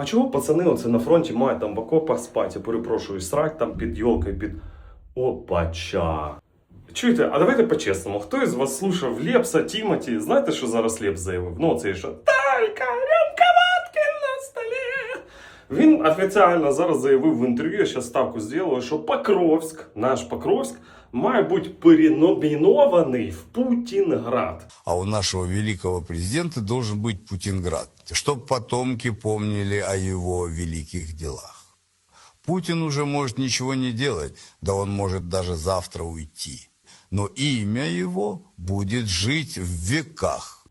А чого пацани оце на фронті мають там в окопах спати, я перепрошую, срать там під йолкою, під опача. Чуєте, а давайте по-чесному, хто із вас слушав Лепса, Тімоті? Знаєте, що зараз Лепс заявив? Ну, це що Талька, рюмка водки на столі. Він офіційно зараз заявив в інтерв'ю, я зараз ставку зробив, що Покровськ, наш Покровськ, має бути переномінований в Путінград. А у нашего великого президента должен быть Путинград, чтобы потомки помнили о его великих делах. Путин уже может ничего не делать, да он может даже завтра уйти. Но имя его будет жить в веках.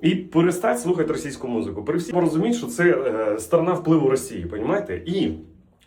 І перестать слухати російську музику. При всі розуміти, що це е, сторона впливу Росії, понімаєте? І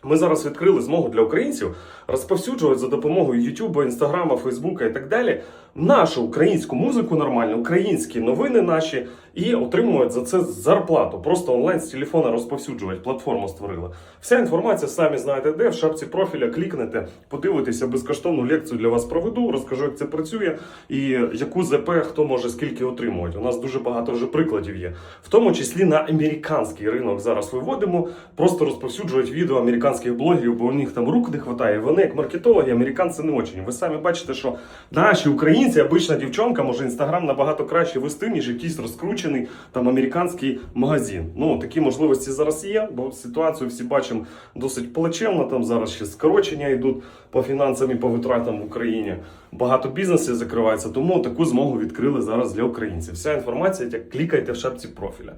ми зараз відкрили змогу для українців розповсюджувати за допомогою Ютуба, Інстаграма, Фейсбука і так далі нашу українську музику нормальну, українські новини наші і отримують за це зарплату. Просто онлайн з телефона розповсюджувати. Платформу створили. Вся інформація самі знаєте, де в шапці профіля клікнете, подивитеся безкоштовну лекцію для вас проведу, розкажу, як це працює і яку ЗП хто може скільки отримувати. У нас дуже багато вже прикладів є, в тому числі на американський ринок зараз виводимо, просто розповсюджують відео американських блогерів, бо у них там рук не вистачає. Вони як маркетологи, американці не очень. Ви самі бачите, що наші українці, обична дівчонка, може інстаграм набагато краще вести, ніж якийсь розкручений там американський магазин. Ну такі можливості зараз є, бо ситуацію всі бачимо досить плачевно. Там зараз ще скорочення йдуть по фінансам і по витратам в Україні. Багато бізнесів закривається, тому таку змогу відкрили зараз для українців. Вся інформація, як клікайте в шапці профіля.